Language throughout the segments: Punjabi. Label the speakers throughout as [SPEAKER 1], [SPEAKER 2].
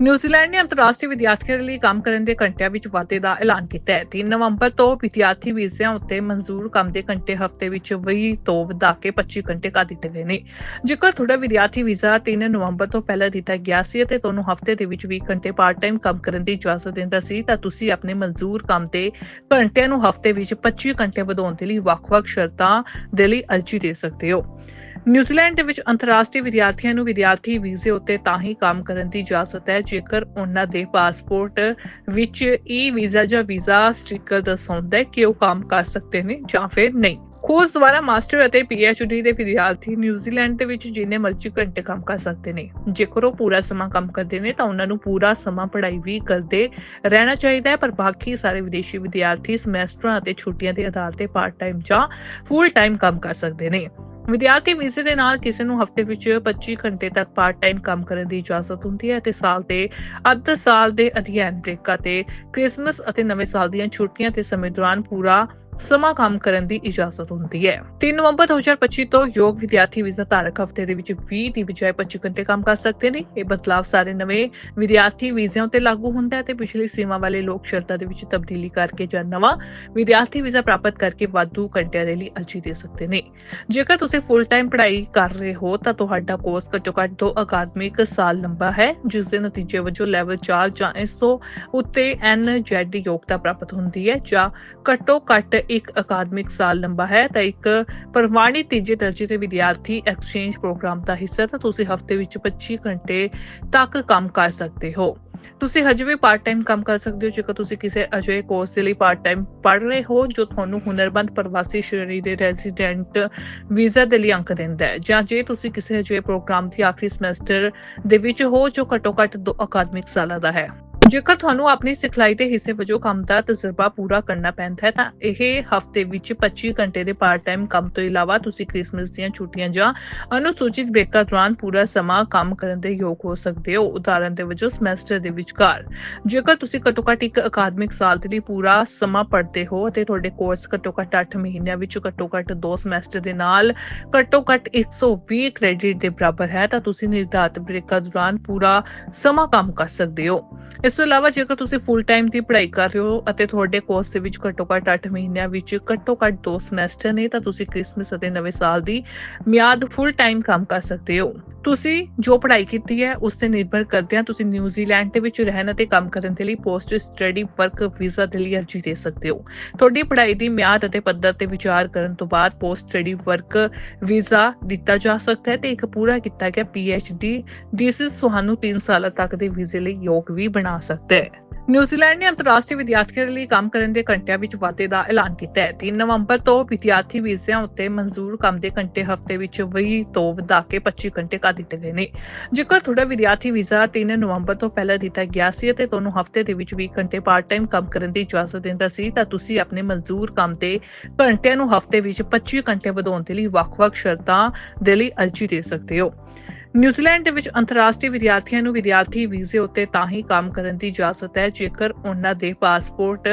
[SPEAKER 1] ਨਿਊਜ਼ੀਲੈਂਡ ਨੇ ਅੰਤਰਰਾਸ਼ਟਰੀ ਵਿਦਿਆਰਥੀਆਂ ਲਈ ਕੰਮ ਕਰਨ ਦੇ ਘੰਟਿਆਂ ਵਿੱਚ ਵਾਧੇ ਦਾ ਐਲਾਨ ਕੀਤਾ ਹੈ। 3 ਨਵੰਬਰ ਤੋਂ ਵਿਦਿਆਰਥੀ ਵੀਜ਼ਿਆਂ ਉੱਤੇ ਮਨਜ਼ੂਰ ਕੰਮ ਦੇ ਘੰਟੇ ਹਫ਼ਤੇ ਵਿੱਚ 20 ਤੋਂ ਵਧਾ ਕੇ 25 ਘੰਟੇ ਕਰ ਦਿੱਤੇ ਗਏ ਨੇ। ਜੇਕਰ ਤੁਹਾਡਾ ਵਿਦਿਆਰਥੀ ਵੀਜ਼ਾ 3 ਨਵੰਬਰ ਤੋਂ ਪਹਿਲਾਂ ਦਿੱਤਾ ਗਿਆ ਸੀ ਅਤੇ ਤੁਹਾਨੂੰ ਹਫ਼ਤੇ ਦੇ ਵਿੱਚ 20 ਘੰਟੇ ਪਾਰਟ ਟਾਈਮ ਕੰਮ ਕਰਨ ਦੀ ਇਜਾਜ਼ਤ ਦਿੰਦਾ ਸੀ, ਤਾਂ ਤੁਸੀਂ ਆਪਣੇ ਮਨਜ਼ੂਰ ਕੰਮ ਦੇ ਘੰਟਿਆਂ ਨੂੰ ਹਫ਼ਤੇ ਵਿੱਚ 25 ਘੰਟੇ ਵਧਾਉਣ ਦੇ ਲਈ ਵੱਖ-ਵੱਖ ਸ਼ਰਤਾਂ ਦੇ ਲਈ ਅਰਜ਼ੀ ਦੇ ਸਕਦੇ ਹੋ। ਨਿਊਜ਼ੀਲੈਂਡ ਦੇ ਵਿੱਚ ਅੰਤਰਰਾਸ਼ਟਰੀ ਵਿਦਿਆਰਥੀਆਂ ਨੂੰ ਵਿਦਿਆਰਥੀ ਵੀਜ਼ੇ ਉੱਤੇ ਤਾਂ ਹੀ ਕੰਮ ਕਰਨ ਦੀ ਇਜਾਜ਼ਤ ਹੈ, ਜੇਕਰ ਉਹਨਾਂ ਦੇ ਪਾਸਪੋਰਟ ਵਿੱਚ ਈ ਵੀਜ਼ਾ ਜਾਂ ਵੀਜ਼ਾ ਸਟicker ਦਰਸਾਉਂਦਾ ਹੈ ਕਿ ਉਹ ਕੰਮ ਕਰ ਸਕਦੇ ਨੇ ਜਾਂ ਫਿਰ ਨਹੀਂ। ਖੋਜ ਦੁਆਰਾ ਮਾਸਟਰ ਅਤੇ ਡੀ ਦੇ ਵਿਦਿਆਰਥੀ ਨਿਊਜ਼ੀਲੈਂਡ ਦੇ ਵਿੱਚ ਜਿੰਨੇ ਮਰਜ਼ੀ ਘੰਟੇ ਕੰਮ ਕਰ ਸਕਦੇ ਨੇ। ਜੇਕਰ ਉਹ ਪੂਰਾ ਸਮਾਂ ਕੰਮ ਕਰਦੇ ਨੇ, ਤਾਂ ਉਹਨਾਂ ਨੂੰ ਪੂਰਾ ਸਮਾਂ ਪੜ੍ਹਾਈ ਵੀ ਕਰਦੇ ਰਹਿਣਾ ਚਾਹੀਦਾ ਹੈ। ਪਰ ਬਾਕੀ ਸਾਰੇ ਵਿਦੇਸ਼ੀ ਵਿਦਿਆਰਥੀ ਸਮੈਸਟਰਾਂ ਅਤੇ ਛੁੱਟੀਆਂ ਦੇ ਆਧਾਰ ਤੇ ਪਾਰਟ ਟਾਈਮ ਜਾਂ ਫੁੱਲ ਟਾਈਮ ਕੰਮ ਕਰ ਸਕਦੇ ਨੇ। ਵਿਦਿਆਰਥੀ ਵੀਜ਼ੇ ਦੇ ਨਾਲ ਕਿਸੇ ਨੂੰ ਹਫ਼ਤੇ ਵਿੱਚ 25 ਘੰਟੇ ਤੱਕ ਪਾਰਟ ਟਾਈਮ ਕੰਮ ਕਰਨ ਦੀ ਇਜਾਜ਼ਤ ਹੁੰਦੀ ਹੈ ਤੇ ਸਾਲ ਦੇ ਅੱਧ ਸਾਲ ਦੇ ਅਧਿਐਨ ਬ੍ਰੇਕਾਂ ਤੇ ਕ੍ਰਿਸਮਸ ਅਤੇ ਨਵੇਂ ਸਾਲ ਦੀਆਂ ਛੁੱਟੀਆਂ ਤੇ ਸਮੇਂ ਦੌਰਾਨ ਪੂਰਾ ਸਮਾਂ ਕੰਮ ਕਰਨ ਦੀ ਇਜਾਜ਼ਤ ਹੁੰਦੀ ਹੈ। 3 ਨਵੰਬਰ 2025 ਤੋਂ ਯੋਗ ਵਿਦਿਆਰਥੀ ਵੀਜ਼ਾ ਧਾਰਕ ਹਫ਼ਤੇ ਦੇ ਵਿੱਚ 20 ਦੀ ਬਜਾਏ 25 ਘੰਟੇ ਕੰਮ ਕਰ ਸਕਦੇ ਨੇ। ਇਹ ਬਦਲਾਅ ਸਾਰੇ ਨਵੇਂ ਵਿਦਿਆਰਥੀ ਵੀਜ਼ਿਆਂ ਉੱਤੇ ਲਾਗੂ ਹੁੰਦਾ ਹੈ ਤੇ ਪਿਛਲੀ ਸੀਮਾ ਵਾਲੇ ਲੋਕ ਸ਼ਰਤਾਂ ਦੇ ਵਿੱਚ ਤਬਦੀਲੀ ਕਰਕੇ ਜਾਂ ਨਵਾਂ ਵਿਦਿਆਰਥੀ ਵੀਜ਼ਾ ਪ੍ਰਾਪਤ ਕਰਕੇ ਵਾਧੂ ਘੰਟਿਆਂ ਦੇ ਲਈ ਅਰਜ਼ੀ ਦੇ ਸਕਦੇ ਨੇ। ਜੇਕਰ ਤੁਸੀਂ ਫੁੱਲ ਟਾਈਮ ਪੜ੍ਹਾਈ ਕਰ ਰਹੇ ਹੋ ਤਾਂ ਤੁਹਾਡਾ ਕੋਰਸ ਘੱਟੋ ਘੱਟ ਦੋ ਅਕਾਦਮਿਕ ਸਾਲ ਲੰਬਾ ਹੈ, ਜਿਸ ਦੇ ਨਤੀਜੇ ਵਜੋਂ ਲੈਵਲ 4 ਜਾਂ ਇਸ ਤੋਂ ਉੱਤੇ ਐਨਜੈਡ ਦੀ ਯੋਗਤਾ ਪ੍ਰਾਪਤ ਹੁੰਦੀ ਹੈ ਜਾਂ ਘੱਟੋ ਘੱਟ ਇੱਕ ਅਕਾਦਮਿਕ ਸਾਲ ਲੰਬਾ ਹੈ, ਤਾਂ ਇੱਕ ਪ੍ਰਵਾਨਿਤ ਤੀਜੇ ਦਰਜੇ ਦੇ ਵਿਦਿਆਰਥੀ ਐਕਸਚੇਂਜ ਪ੍ਰੋਗਰਾਮ ਦਾ ਹਿੱਸਾ ਤਾਂ ਤੁਸੀਂ ਹਫ਼ਤੇ ਵਿੱਚ 25 ਘੰਟੇ ਤੱਕ ਕੰਮ ਕਰ ਸਕਦੇ ਹੋ। ਤੁਸੀਂ ਹਜੇ ਵੀ ਪਾਰਟ ਟਾਈਮ ਕੰਮ ਕਰ ਸਕਦੇ ਹੋ, ਜੇਕਰ ਤੁਸੀਂ ਕਿਸੇ ਅਜਿਹੇ ਕੋਰਸ ਦੇ ਲਈ ਪਾਰਟ ਟਾਈਮ ਪੜ੍ਹ ਰਹੇ ਹੋ, ਜੋ ਤੁਹਾਨੂੰ ਹੁਨਰਬੰਦ ਪ੍ਰਵਾਸੀ ਸ਼੍ਰੇਣੀ ਦੇ ਰੈਜ਼ੀਡੈਂਟ ਵੀਜ਼ਾ ਦੇ ਲਈ ਅੰਕ ਦਿੰਦਾ ਹੈ। ਜਾਂ ਜੇ ਤੁਸੀਂ ਕਿਸੇ ਅਜਿਹੇ ਪ੍ਰੋਗਰਾਮ ਦੀ ਆਖਰੀ ਸਮੈਸਟਰ ਦੇ ਵਿੱਚ ਹੋ, ਜੋ ਘੱਟੋ ਘੱਟ ਦੋ ਅਕਾਦਮਿਕ ਸਾਲਾਂ ਦਾ ਹੈ। ਜੇਕਰ ਤੁਹਾਨੂੰ ਆਪਣੀ ਸਿਖਲਾਈ ਦੇ ਹਿੱਸੇ ਵਜੋਂ ਕੰਮ ਦਾ ਤਜਰਬਾ ਪੂਰਾ ਕਰਨਾ ਪੈਂਦਾ ਹੈ, ਤਾਂ ਇਹ ਹਫ਼ਤੇ ਵਿੱਚ 25 ਘੰਟੇ ਦੇ ਪਾਰਟ ਟਾਈਮ ਕੰਮ ਤੋਂ ਇਲਾਵਾ ਤੁਸੀਂ ਕ੍ਰਿਸਮਸ ਦੀਆਂ ਛੁੱਟੀਆਂ ਜਾਂ ਅਨੁਸੂਚਿਤ ਬ੍ਰੇਕਾਂ ਦੌਰਾਨ ਪੂਰਾ ਸਮਾਂ ਕੰਮ ਕਰਨ ਦੇ ਯੋਗ ਹੋ ਸਕਦੇ ਹੋ। ਉਦਾਹਰਨ ਦੇ ਵਜੋਂ ਸਮੈਸਟਰ ਦੇ ਵਿਚਕਾਰ ਜੇਕਰ ਤੁਸੀਂ ਘੱਟੋ ਘੱਟ ਇੱਕ ਅਕਾਦਮਿਕ ਸਾਲ ਦੇ ਲਈ ਪੂਰਾ ਸਮਾਂ ਪੜ੍ਹਦੇ ਹੋ ਅਤੇ ਤੁਹਾਡੇ ਕੋਰਸ ਘੱਟੋ ਘੱਟ 8 ਮਹੀਨਿਆਂ ਵਿੱਚ ਘੱਟੋ ਘੱਟ 2 ਸਮੈਸਟਰ ਦੇ ਨਾਲ ਘੱਟੋ ਘੱਟ 120 ਕ੍ਰੈਡਿਟ ਦੇ ਬਰਾਬਰ ਹੈ, ਤਾਂ ਤੁਸੀਂ ਨਿਰਧਾਰਤ ਬ੍ਰੇਕਾਂ ਦੌਰਾਨ ਪੂਰਾ ਸਮਾਂ ਕੰਮ ਕਰ ਸਕਦੇ ਹੋ। ਇਸ ਤੋਂ ਇਲਾਵਾ ਜੇਕਰ ਤੁਸੀਂ ਫੁੱਲ ਟਾਈਮ ਦੀ ਪੜ੍ਹਾਈ ਕਰ ਰਹੇ ਹੋ ਅਤੇ ਤੁਹਾਡੇ ਕੋਰਸ ਦੇ ਵਿੱਚ ਘੱਟੋ ਘੱਟ 8 ਮਹੀਨਿਆਂ ਵਿੱਚ ਘੱਟੋ ਘੱਟ 2 ਸਮੈਸਟਰ ਨੇ, ਤਾਂ ਤੁਸੀਂ ਕ੍ਰਿਸਮਸ ਅਤੇ ਨਵੇਂ ਸਾਲ ਦੀ ਮਿਆਦ ਫੁੱਲ ਟਾਈਮ ਕੰਮ ਕਰ ਸਕਦੇ ਹੋ। ਤੁਸੀਂ ਜੋ ਪੜ੍ਹਾਈ ਕੀਤੀ ਹੈ, ਉਸ ਤੇ ਨਿਰਭਰ ਕਰਦਿਆਂ ਤੁਸੀਂ ਨਿਊਜ਼ੀਲੈਂਡ ਦੇ ਵਿੱਚ ਰਹਿਣ ਅਤੇ ਕੰਮ ਕਰਨ ਦੇ ਲਈ ਪੋਸਟ ਸਟੱਡੀ ਵਰਕ ਵੀਜ਼ਾ ਦੇ ਲਈ ਅਰਜ਼ੀ ਦੇ ਸਕਦੇ ਹੋ। ਤੁਹਾਡੀ ਪੜ੍ਹਾਈ ਦੀ ਮਿਆਦ ਅਤੇ ਪੱਧਰ ਤੇ ਵਿਚਾਰ ਕਰਨ ਤੋਂ ਬਾਅਦ ਪੋਸਟ ਸਟੱਡੀ ਵਰਕ ਵੀਜ਼ਾ ਦਿੱਤਾ ਜਾ ਸਕਦਾ ਹੈ ਤੇ ਇੱਕ ਪੂਰਾ ਕੀਤਾ ਗਿਆ ਡੀ ਡਿਸਿਸ ਤੁਹਾਨੂੰ 3 ਸਾਲਾਂ ਤੱਕ ਦੇ ਵੀਜ਼ੇ ਲਈ ਯੋਗ ਵੀ ਬਣਾ ਸਕਦਾ ਹੈ। ਨਿਊਜ਼ੀਲੈਂਡ ਨੇ ਅੰਤਰਰਾਸ਼ਟਰੀ ਵਿਦਿਆਰਥੀਆਂ ਲਈ ਕੰਮ ਕਰਨ ਦੇ ਘੰਟਿਆਂ ਵਿੱਚ ਵਾਧੇ ਦਾ ਐਲਾਨ ਕੀਤਾ ਹੈ। 3 ਨਵੰਬਰ ਤੋਂ ਵਿਦਿਆਰਥੀ ਵੀਜ਼ਿਆਂ ਉੱਤੇ ਮਨਜ਼ੂਰ ਕੰਮ ਦੇ ਘੰਟੇ ਹਫ਼ਤੇ ਵਿੱਚ 20 ਤੋਂ ਵਧਾ ਕੇ 25 ਘੰਟੇ ਕਰ ਦਿੱਤੇ ਗਏ ਨੇ। ਜੇਕਰ ਤੁਹਾਡਾ ਵਿਦਿਆਰਥੀ ਵੀਜ਼ਾ 3 ਨਵੰਬਰ ਤੋਂ ਪਹਿਲਾਂ ਦਿੱਤਾ ਗਿਆ ਸੀ ਅਤੇ ਤੁਹਾਨੂੰ ਹਫ਼ਤੇ ਦੇ ਵਿੱਚ 20 ਘੰਟੇ ਪਾਰਟ ਟਾਈਮ ਕੰਮ ਕਰਨ ਦੀ ਇਜਾਜ਼ਤ ਦਿੰਦਾ ਸੀ, ਤਾਂ ਤੁਸੀਂ ਆਪਣੇ ਮਨਜ਼ੂਰ ਕੰਮ ਦੇ ਘੰਟਿਆਂ ਨੂੰ ਹਫ਼ਤੇ ਵਿੱਚ 25 ਘੰਟੇ ਵਧਾਉਣ ਦੇ ਲਈ ਵੱਖ-ਵੱਖ ਸ਼ਰਤਾਂ ਦੇ ਲਈ ਅਰਜ਼ੀ ਦੇ ਸਕਦੇ ਹੋ। ਨਿਊਜ਼ੀਲੈਂਡ ਦੇ ਵਿੱਚ ਅੰਤਰਰਾਸ਼ਟਰੀ ਵਿਦਿਆਰਥੀਆਂ ਨੂੰ ਵਿਦਿਆਰਥੀ ਵੀਜ਼ੇ ਉੱਤੇ ਤਾਂ ਹੀ ਕੰਮ ਕਰਨ ਦੀ ਇਜਾਜ਼ਤ ਹੈ, ਜੇਕਰ ਉਹਨਾਂ ਦੇ ਪਾਸਪੋਰਟ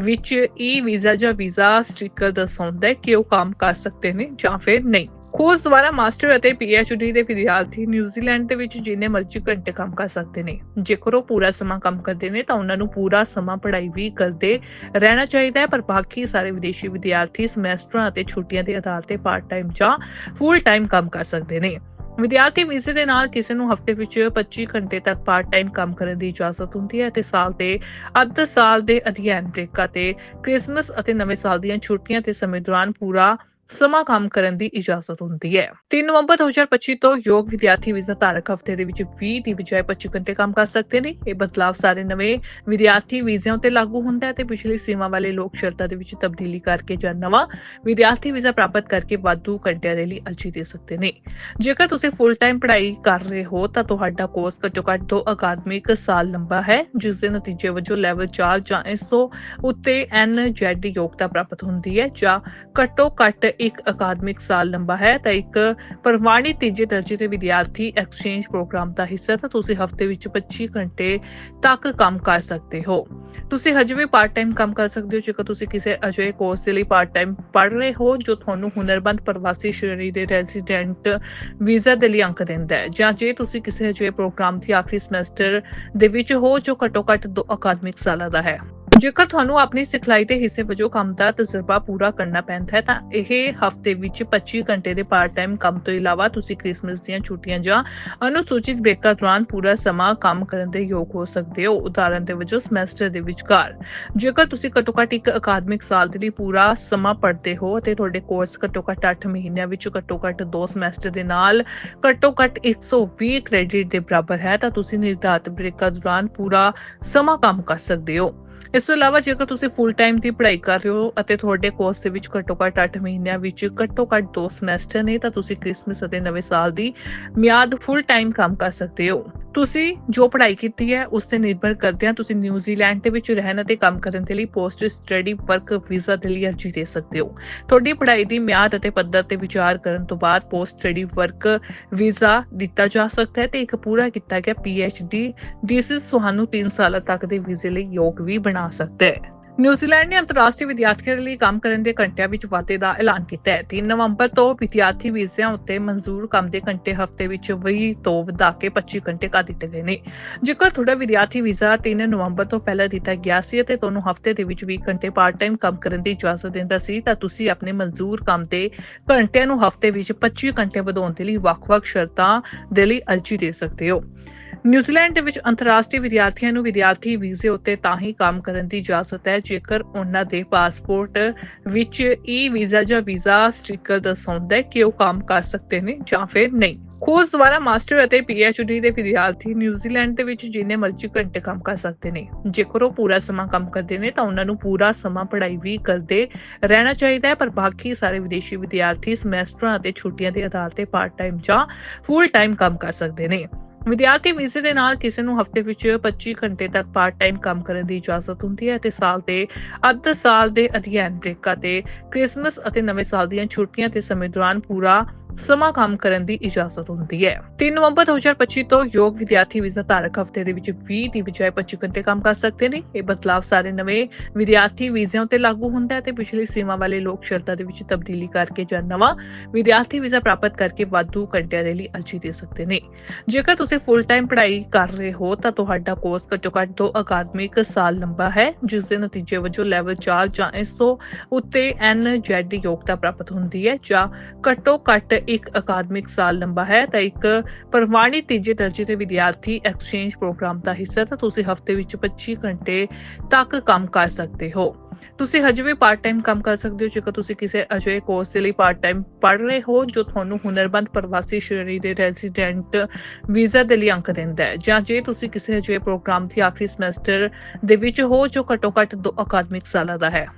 [SPEAKER 1] ਵਿੱਚ ਈ ਵੀਜ਼ਾ ਜਾਂ ਵੀਜ਼ਾ ਸਟicker ਦਰਸਾਉਂਦਾ ਹੈ ਕਿ ਉਹ ਕੰਮ ਕਰ ਸਕਦੇ ਨੇ ਜਾਂ ਫਿਰ ਨਹੀਂ। ਖੋਜ ਦੁਆਰਾ ਮਾਸਟਰ ਅਤੇ ਡੀ ਦੇ ਵਿਦਿਆਰਥੀ ਨਿਊਜ਼ੀਲੈਂਡ ਦੇ ਵਿੱਚ ਜਿੰਨੇ ਮਰਜ਼ੀ ਘੰਟੇ ਕੰਮ ਕਰ ਸਕਦੇ ਨੇ। ਜੇਕਰ ਉਹ ਪੂਰਾ ਸਮਾਂ ਕੰਮ ਕਰਦੇ ਨੇ, ਤਾਂ ਉਹਨਾਂ ਨੂੰ ਪੂਰਾ ਸਮਾਂ ਪੜ੍ਹਾਈ ਵੀ ਕਰਦੇ ਰਹਿਣਾ ਚਾਹੀਦਾ ਹੈ, ਪਰ ਬਾਕੀ ਸਾਰੇ ਵਿਦੇਸ਼ੀ ਵਿਦਿਆਰਥੀ ਸਮੈਸਟਰਾਂ ਅਤੇ ਛੁੱਟੀਆਂ ਦੇ ਆਧਾਰ ਤੇ ਪਾਰਟ ਟਾਈਮ ਜਾਂ ਫੁੱਲ ਟਾਈਮ ਕੰਮ ਕਰ ਸਕਦੇ ਨੇ। ਵਿਦਿਆਰਥੀ ਵੀਜ਼ੇ ਦੇ ਨਾਲ ਕਿਸੇ ਨੂੰ ਹਫ਼ਤੇ ਵਿੱਚ 25 ਘੰਟੇ ਤੱਕ ਪਾਰਟ ਟਾਈਮ ਕੰਮ ਕਰਨ ਦੀ ਇਜਾਜ਼ਤ ਹੁੰਦੀ ਹੈ ਤੇ ਸਾਲ ਦੇ, ਅੱਧ ਸਾਲ ਦੇ ਅਧਿਐਨ ਬ੍ਰੇਕਾਂ ਤੇ ਕ੍ਰਿਸਮਸ ਅਤੇ ਨਵੇਂ ਸਾਲ ਦੀਆਂ ਛੁੱਟੀਆਂ ਤੇ ਸਮੇਂ ਦੌਰਾਨ ਪੂਰਾ ਸਮਾਂ ਕੰਮ ਕਰਨ ਦੀ ਇਜਾਜ਼ਤ ਹੁੰਦੀ ਹੈ। 3 ਨਵੰਬਰ 2025 ਤੋਂ ਯੋਗ ਵਿਦਿਆਰਥੀ ਵੀਜ਼ਾ ਧਾਰਕ ਹਫ਼ਤੇ ਦੇ ਵਿੱਚ 20 ਦੀ ਬਜਾਏ 25 ਘੰਟੇ ਕੰਮ ਕਰ ਸਕਦੇ ਨੇ। ਇਹ ਬਦਲਾਅ ਸਾਰੇ ਨਵੇਂ ਵਿਦਿਆਰਥੀ ਵੀਜ਼ਿਆਂ ਉੱਤੇ ਲਾਗੂ ਹੁੰਦਾ ਹੈ ਤੇ ਪਿਛਲੀ ਸੀਮਾ ਵਾਲੇ ਲੋਕ ਸ਼ਰਤਾਂ ਦੇ ਵਿੱਚ ਤਬਦੀਲੀ ਕਰਕੇ ਜਾਂ ਨਵਾਂ ਵਿਦਿਆਰਥੀ ਵੀਜ਼ਾ ਪ੍ਰਾਪਤ ਕਰਕੇ ਵਾਧੂ ਘੰਟਿਆਂ ਦੇ ਲਈ ਅਰਜ਼ੀ ਦੇ ਸਕਦੇ ਨੇ। ਜੇਕਰ ਤੁਸੀਂ ਫੁੱਲ ਟਾਈਮ ਪੜ੍ਹਾਈ ਕਰ ਰਹੇ ਹੋ ਤਾਂ ਤੁਹਾਡਾ ਕੋਰਸ ਘੱਟੋ ਘੱਟ ਦੋ ਅਕਾਦਮਿਕ ਸਾਲ ਲੰਬਾ ਹੈ, ਜਿਸ ਦੇ ਨਤੀਜੇ ਵਜੋਂ ਲੈਵਲ 4 ਜਾਂ ਇਸ ਤੋਂ ਉੱਤੇ ਐਨਜੈਡ ਯੋਗਤਾ ਪ੍ਰਾਪਤ ਹੁੰਦੀ ਹੈ ਜਾਂ ਘੱਟੋ ਘੱਟ ਇੱਕ ਅਕਾਦਮਿਕ ਸਾਲ ਲੰਬਾ ਹੈ, ਤਾਂ ਇੱਕ ਪ੍ਰਵਾਨਿਤ ਤੀਜੇ ਦਰਜੇ ਦੇ ਵਿਦਿਆਰਥੀ ਐਕਸਚੇਂਜ ਪ੍ਰੋਗਰਾਮ ਦਾ ਹਿੱਸਾ, ਤਾਂ ਤੁਸੀਂ ਹਫ਼ਤੇ ਵਿੱਚ 25 ਘੰਟੇ ਤੱਕ ਕੰਮ ਕਰ ਸਕਦੇ ਹੋ। ਤੁਸੀਂ ਹਜੇ ਵੀ ਪਾਰਟ ਟਾਈਮ ਕੰਮ ਕਰ ਸਕਦੇ ਹੋ, ਜੇਕਰ ਤੁਸੀਂ ਕਿਸੇ ਅਜਿਹੇ ਕੋਰਸ ਦੇ ਲਈ ਪਾਰਟ ਟਾਈਮ ਪੜ੍ਹ ਰਹੇ ਹੋ, ਜੋ ਤੁਹਾਨੂੰ ਹੁਨਰਬੰਦ ਪ੍ਰਵਾਸੀ ਸ਼੍ਰੇਣੀ ਦੇ ਰੈਜ਼ੀਡੈਂਟ ਵੀਜ਼ਾ ਦੇ ਲਈ ਅੰਕ ਦਿੰਦਾ ਹੈ। ਜਾਂ ਜੇ ਤੁਸੀਂ ਕਿਸੇ ਅਜਿਹੇ ਪ੍ਰੋਗਰਾਮ ਦੀ ਆਖਰੀ ਸਮੈਸਟਰ ਦੇ ਵਿੱਚ ਹੋ, ਜੋ ਘੱਟੋ ਘੱਟ ਦੋ ਅਕਾਦਮਿਕ ਸਾਲਾਂ ਦਾ ਹੈ। ਜੇਕਰ ਤੁਹਾਨੂੰ ਆਪਣੀ ਸਿਖਲਾਈ ਦੇ ਹਿੱਸੇ ਵਜੋਂ ਕੰਮ ਦਾ ਤਜਰਬਾ ਪੂਰਾ ਕਰਨਾ ਪੈਂਦਾ ਹੈ, ਤਾਂ ਇਹ ਹਫ਼ਤੇ ਵਿੱਚ 25 ਘੰਟੇ ਦੇ ਪਾਰਟ ਟਾਈਮ ਕੰਮ ਤੋਂ ਇਲਾਵਾ ਤੁਸੀਂ ਕ੍ਰਿਸਮਸ ਦੀਆਂ ਛੁੱਟੀਆਂ ਜਾਂ ਅਨੁਸੂਚਿਤ ਬ੍ਰੇਕਾਂ ਦੌਰਾਨ ਪੂਰਾ ਸਮਾਂ ਕੰਮ ਕਰਨ ਦੇ ਯੋਗ ਹੋ ਸਕਦੇ ਹੋ। ਉਦਾਹਰਨ ਦੇ ਵਜੋਂ ਸਮੈਸਟਰ ਦੇ ਵਿਚਕਾਰ। ਜੇਕਰ ਤੁਸੀਂ ਘੱਟੋ ਘੱਟ ਇੱਕ ਅਕਾਦਮਿਕ ਸਾਲ ਦੇ ਲਈ ਪੂਰਾ ਸਮਾਂ ਪੜ੍ਹਦੇ ਹੋ ਅਤੇ ਤੁਹਾਡੇ ਕੋਰਸ ਘੱਟੋ ਘੱਟ 8 ਮਹੀਨਿਆਂ ਵਿੱਚ ਘੱਟੋ ਘੱਟ 2 ਸਮੈਸਟਰ ਦੇ ਨਾਲ ਘੱਟੋ ਘੱਟ 120 ਕ੍ਰੈਡਿਟ ਦੇ ਬਰਾਬਰ ਹੈ, ਤਾਂ ਤੁਸੀਂ ਨਿਰਧਾਰਤ ਬ੍ਰੇਕਾਂ ਦੌਰਾਨ ਪੂਰਾ ਸਮਾਂ ਕੰਮ ਕਰ ਸਕਦੇ ਹੋ। ਇਸ ਤੋਂ ਇਲਾਵਾ ਜੇਕਰ ਤੁਸੀਂ ਫੁੱਲ ਟਾਈਮ ਦੀ ਪੜ੍ਹਾਈ ਕਰ ਰਹੇ ਹੋ ਅਤੇ ਤੁਹਾਡੇ ਕੋਰਸ ਦੇ ਵਿੱਚ ਘੱਟੋ ਘੱਟ 8 ਮਹੀਨਿਆਂ ਵਿੱਚ ਘੱਟੋ ਘੱਟ 2 ਸਮੈਸਟਰ ਨੇ, ਤਾਂ ਤੁਸੀਂ ਕ੍ਰਿਸਮਸ ਅਤੇ ਨਵੇਂ ਸਾਲ ਦੀ ਮਿਆਦ ਫੁੱਲ ਟਾਈਮ ਕੰਮ ਕਰ ਸਕਦੇ ਹੋ। ਤੁਸੀਂ ਜੋ ਪੜ੍ਹਾਈ ਕੀਤੀ ਹੈ, ਉਸ ਤੇ ਨਿਰਭਰ ਕਰਦਿਆਂ ਤੁਸੀਂ ਨਿਊਜ਼ੀਲੈਂਡ ਦੇ ਵਿੱਚ ਰਹਿਣ ਅਤੇ ਕੰਮ ਕਰਨ ਦੇ ਲਈ ਪੋਸਟ ਸਟੱਡੀ ਵਰਕ ਵੀਜ਼ਾ ਦੇ ਲਈ ਅਰਜ਼ੀ ਦੇ ਸਕਦੇ ਹੋ। ਤੁਹਾਡੀ ਪੜ੍ਹਾਈ ਦੀ ਮਿਆਦ ਅਤੇ ਪੱਧਰ ਤੇ ਵਿਚਾਰ ਕਰਨ ਤੋਂ ਬਾਅਦ ਪੋਸਟ ਸਟੱਡੀ ਵਰਕ ਵੀਜ਼ਾ ਦਿੱਤਾ ਜਾ ਸਕਦਾ ਹੈ ਤੇ ਇੱਕ ਪੂਰਾ ਕੀਤਾ ਗਿਆ ਡੀ ਡਿਸਿਸ ਤੁਹਾਨੂੰ 3 ਸਾਲਾਂ ਤੱਕ ਦੇ ਵੀਜ਼ੇ ਲਈ ਯੋਗ ਵੀ ਬਣਾ ਸਕਦਾ ਹੈ। ਨਿਊਜ਼ੀਲੈਂਡ ਨੇ ਅੰਤਰਰਾਸ਼ਟਰੀ ਵਿਦਿਆਰਥੀਆਂ ਲਈ ਕੰਮ ਕਰਨ ਦੇ ਘੰਟਿਆਂ ਵਿੱਚ ਵਾਧੇ ਦਾ ਐਲਾਨ ਕੀਤਾ ਹੈ। 3 ਨਵੰਬਰ ਤੋਂ ਵਿਦਿਆਰਥੀ ਵੀਜ਼ਿਆਂ ਉੱਤੇ ਮਨਜ਼ੂਰ ਕੰਮ ਦੇ ਘੰਟੇ ਹਫ਼ਤੇ ਵਿੱਚ 20 ਤੋਂ ਵਧਾ ਕੇ 25 ਘੰਟੇ ਕਰ ਦਿੱਤੇ ਗਏ ਨੇ। ਜੇਕਰ ਤੁਹਾਡਾ ਵਿਦਿਆਰਥੀ ਵੀਜ਼ਾ 3 ਨਵੰਬਰ ਤੋਂ ਪਹਿਲਾਂ ਦਿੱਤਾ ਗਿਆ ਸੀ ਅਤੇ ਤੁਹਾਨੂੰ ਹਫ਼ਤੇ ਦੇ ਵਿੱਚ 20 ਘੰਟੇ ਪਾਰਟ ਟਾਈਮ ਕੰਮ ਕਰਨ ਦੀ ਇਜਾਜ਼ਤ ਦਿੰਦਾ ਸੀ, ਤਾਂ ਤੁਸੀਂ ਆਪਣੇ ਮਨਜ਼ੂਰ ਕੰਮ ਦੇ ਘੰਟਿਆਂ ਨੂੰ ਹਫ਼ਤੇ ਵਿੱਚ 25 ਘੰਟੇ ਵਧਾਉਣ ਦੇ ਲਈ ਵੱਖ-ਵੱਖ ਸ਼ਰਤਾਂ ਦੇ ਲਈ ਅਰਜ਼ੀ ਦੇ ਸਕਦੇ ਹੋ। ਨਿਊਜ਼ੀਲੈਂਡ ਦੇ ਵਿੱਚ ਅੰਤਰਰਾਸ਼ਟਰੀ ਵਿਦਿਆਰਥੀਆਂ ਨੂੰ ਵਿਦਿਆਰਥੀ ਵੀਜ਼ੇ ਉੱਤੇ ਤਾਂ ਹੀ ਕੰਮ ਕਰਨ ਦੀ ਇਜਾਜ਼ਤ ਹੈ, ਜੇਕਰ ਉਹਨਾਂ ਦੇ ਪਾਸਪੋਰਟ ਵਿੱਚ ਈ ਵੀਜ਼ਾ ਜਾਂ ਵੀਜ਼ਾ ਸਟicker ਦਰਸਾਉਂਦਾ ਹੈ ਕਿ ਉਹ ਕੰਮ ਕਰ ਸਕਦੇ ਨੇ ਜਾਂ ਫਿਰ ਨਹੀਂ। ਖੋਜ ਦੁਆਰਾ ਮਾਸਟਰ ਅਤੇ ਡੀ ਦੇ ਵਿਦਿਆਰਥੀ ਨਿਊਜ਼ੀਲੈਂਡ ਦੇ ਵਿੱਚ ਜਿੰਨੇ ਮਰਜ਼ੀ ਘੰਟੇ ਕੰਮ ਕਰ ਸਕਦੇ ਨੇ। ਜੇਕਰ ਉਹ ਪੂਰਾ ਸਮਾਂ ਕੰਮ ਕਰਦੇ ਨੇ, ਤਾਂ ਉਹਨਾਂ ਨੂੰ ਪੂਰਾ ਸਮਾਂ ਪੜ੍ਹਾਈ ਵੀ ਕਰਦੇ ਰਹਿਣਾ ਚਾਹੀਦਾ ਹੈ, ਪਰ ਬਾਕੀ ਸਾਰੇ ਵਿਦੇਸ਼ੀ ਵਿਦਿਆਰਥੀ ਸਮੈਸਟਰਾਂ ਅਤੇ ਛੁੱਟੀਆਂ ਦੇ ਆਧਾਰ ਤੇ ਪਾਰਟ ਟਾਈਮ ਜਾਂ ਫੁੱਲ ਟਾਈਮ ਕੰਮ ਕਰ ਸਕਦੇ ਨੇ। ਵਿਦਿਆਰਥੀ ਵੀਜ਼ੇ ਦੇ ਨਾਲ ਕਿਸੇ ਨੂੰ ਹਫ਼ਤੇ ਵਿੱਚ 25 ਘੰਟੇ ਤੱਕ ਪਾਰਟ ਟਾਈਮ ਕੰਮ ਕਰਨ ਦੀ ਇਜਾਜ਼ਤ ਹੁੰਦੀ ਹੈ ਅਤੇ ਸਾਲ ਦੇ, ਅੱਧ ਸਾਲ ਦੇ ਅਧਿਐਨ ਬ੍ਰੇਕਾਂ ਤੇ ਕ੍ਰਿਸਮਸ ਅਤੇ ਨਵੇਂ ਸਾਲ ਦੀਆਂ ਛੁੱਟੀਆਂ ਤੇ ਸਮੇਂ ਦੌਰਾਨ ਪੂਰਾ ਸਮਾਂ ਕੰਮ ਕਰਨ ਦੀ ਇਜਾਜ਼ਤ ਹੁੰਦੀ ਹੈ। 3 ਨਵੰਬਰ 2025 ਤੋਂ ਯੋਗ ਵਿਦਿਆਰਥੀ ਵੀਜ਼ਾ ਧਾਰਕ ਹਫ਼ਤੇ ਦੇ ਵਿੱਚ 20 ਦੀ ਬਜਾਏ 25 ਘੰਟੇ ਕੰਮ ਕਰ ਸਕਦੇ ਨੇ। ਇਹ ਬਦਲਾਅ ਸਾਰੇ ਨਵੇਂ ਵਿਦਿਆਰਥੀ ਵੀਜ਼ਿਆਂ ਉੱਤੇ ਲਾਗੂ ਹੁੰਦਾ ਹੈ ਤੇ ਪਿਛਲੀ ਸੀਮਾ ਵਾਲੇ ਲੋਕ ਸ਼ਰਤਾਂ ਦੇ ਵਿੱਚ ਤਬਦੀਲੀ ਕਰਕੇ ਜਾਂ ਨਵਾਂ ਵਿਦਿਆਰਥੀ ਵੀਜ਼ਾ ਪ੍ਰਾਪਤ ਕਰਕੇ ਵਾਧੂ ਘੰਟਿਆਂ ਦੇ ਲਈ ਅਰਜ਼ੀ ਦੇ ਸਕਦੇ ਨੇ। ਜੇਕਰ ਤੁਸੀਂ ਫੁੱਲ ਟਾਈਮ ਪੜ੍ਹਾਈ ਕਰ ਰਹੇ ਹੋ ਤਾਂ ਤੁਹਾਡਾ ਕੋਰਸ ਘੱਟੋ ਘੱਟ ਦੋ ਅਕਾਦਮਿਕ ਸਾਲ ਲੰਬਾ ਹੈ, ਜਿਸ ਦੇ ਨਤੀਜੇ ਵਜੋਂ ਲੈਵਲ 4 ਜਾਂ ਇਸ ਤੋਂ ਉੱਤੇ ਐਨਜੈਡ ਯੋਗਤਾ ਪ੍ਰਾਪਤ ਹੁੰਦੀ ਹੈ ਜਾਂ ਘੱਟੋ ਘੱਟ ਇੱਕ ਅਕਾਦਮਿਕ ਸਾਲ ਲੰਬਾ ਹੈ, ਤਾਂ ਇੱਕ ਪ੍ਰਵਾਨਿਤ ਤੀਜੇ ਦਰਜੇ ਦੇ ਵਿਦਿਆਰਥੀ ਐਕਸਚੇਂਜ ਪ੍ਰੋਗਰਾਮ ਦਾ ਹਿੱਸਾ ਤਾਂ ਤੁਸੀਂ ਹਫ਼ਤੇ ਵਿੱਚ 25 ਘੰਟੇ ਤੱਕ ਕੰਮ ਕਰ ਸਕਦੇ ਹੋ। ਤੁਸੀਂ ਹਜੇ ਵੀ ਪਾਰਟ ਟਾਈਮ ਕੰਮ ਕਰ ਸਕਦੇ ਹੋ, ਜੇਕਰ ਤੁਸੀਂ ਕਿਸੇ ਅਜਿਹੇ ਕੋਰਸ ਦੇ ਲਈ ਪਾਰਟ ਟਾਈਮ ਪੜ੍ਹ ਰਹੇ ਹੋ, ਜੋ ਤੁਹਾਨੂੰ ਹੁਨਰਬੰਦ ਪ੍ਰਵਾਸੀ ਸ਼੍ਰੇਣੀ ਦੇ ਰੈਜ਼ੀਡੈਂਟ ਵੀਜ਼ਾ ਦੇ ਲਈ ਅੰਕ ਦਿੰਦਾ ਹੈ, ਜਾਂ ਜੇ ਤੁਸੀਂ ਕਿਸੇ ਅਜਿਹੇ ਪ੍ਰੋਗਰਾਮ ਦੀ ਆਖਰੀ ਸਮੈਸਟਰ ਦੇ ਵਿੱਚ ਹੋ, ਜੋ ਘੱਟੋ ਘੱਟ ਦੋ ਅਕਾਦਮਿਕ ਸਾਲਾਂ ਦਾ ਹੈ।